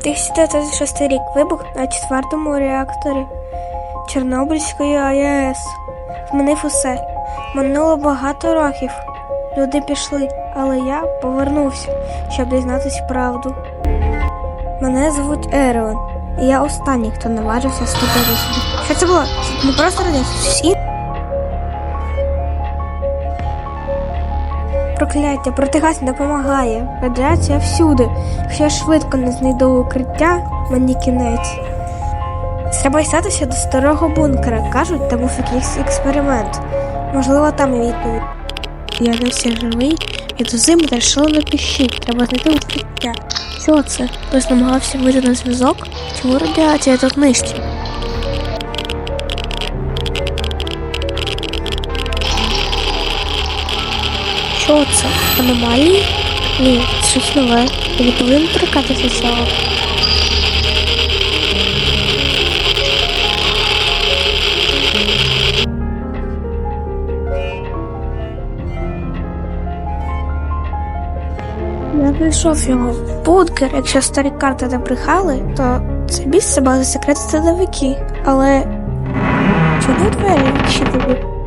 1936 рік вибух на четвертому реакторі Чорнобильської АЕС. Змінив усе. Минуло багато років. Люди пішли, але я повернувся, щоб дізнатися правду. Мене звуть Ерон, і я останній, хто наважився ступити сюди. Що це було? Не просто радіація, Прокляття, протигаз не допомагає. Радіація всюди. Якщо я швидко не знайду укриття, мені кінець. Треба дістатися до старого бункера. Кажуть, там був якийсь експеримент. Можливо, там відповідь. Я досі живий, і до зими та шалено піщить. Треба знайти укриття. Що це? Хтось намагався вийти на зв'язок? Чому радіація тут нижче? Що це? Аномалії? Ні, щось нове. Я не повинен торкатися цього. Я його бункер. Якщо старі карти не брехали, то це місце бази секрет стадовики. Але чому двері відчинені?